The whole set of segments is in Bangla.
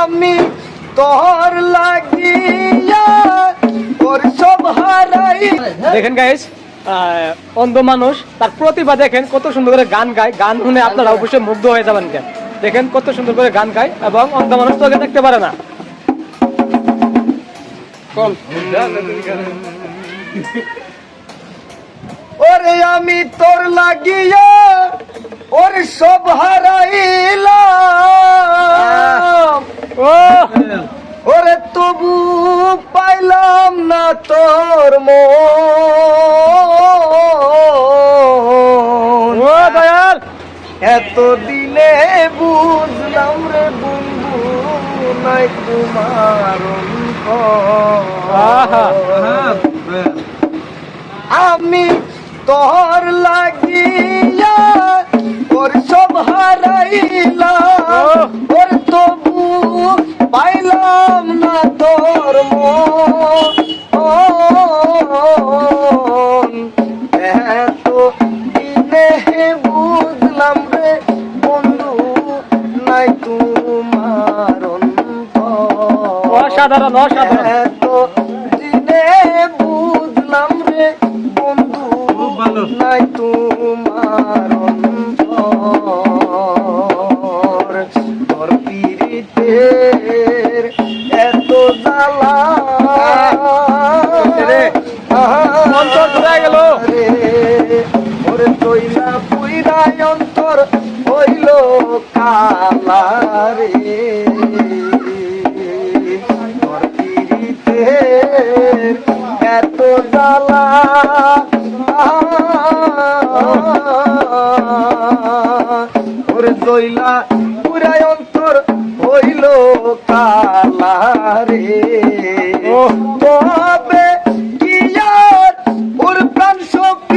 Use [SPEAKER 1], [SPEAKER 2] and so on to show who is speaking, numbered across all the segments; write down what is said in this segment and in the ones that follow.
[SPEAKER 1] আমি তোর লাগিয়া তোর সব হারাই।
[SPEAKER 2] দেখেন গাইস অন্ধ মানুষ তার প্রতিভা দেখেন কত সুন্দর করে গান গায়। গান শুনে আপনারা অবশ্যই মুগ্ধ হয়ে যাবেন কেন দেখেন কত সুন্দর করে গান গায় এবং অন্ধ মানুষ তোকে দেখতে পারে না।
[SPEAKER 1] ওরে আমি তোর লাগিয়া ওর সব হারাইলাম
[SPEAKER 2] ও
[SPEAKER 1] ওরে তবু পাইলাম না তোর
[SPEAKER 2] ও দয়াল।
[SPEAKER 1] এত দিনে বুঝলাম রে বন্ধু নাই তোমার আমি তোর লাগিয়া ওর সব
[SPEAKER 2] অসাধারণ অসাধারণ।
[SPEAKER 1] এত দিনে বুঝলাম রে বন্ধু নাই তোমার অন্তর। তোর পীড়িতের
[SPEAKER 2] ঘুরে গেল।
[SPEAKER 1] ওরে তৈলা পুইরাই অন্তর হইল কালা রে। এত জ্বালা। ওরে জইলা পুরাই অন্তর হইল কালা রে।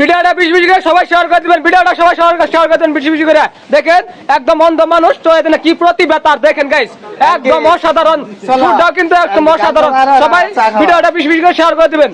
[SPEAKER 2] ভিডিওটা বেশি বেশি করে সবাই শেয়ার করে দিবেন ভিডিওটা সবাই শেয়ার করে দেন বেশি বেশি করে। দেখেন একদম অন্ধ মানুষ তো এদিন কি প্রতিভা তার দেখেন গাইস একদম অসাধারণ। কিন্তু একদম অসাধারণ। সবাই ভিডিওটা বিশ বেশি করে শেয়ার করে দিবেন।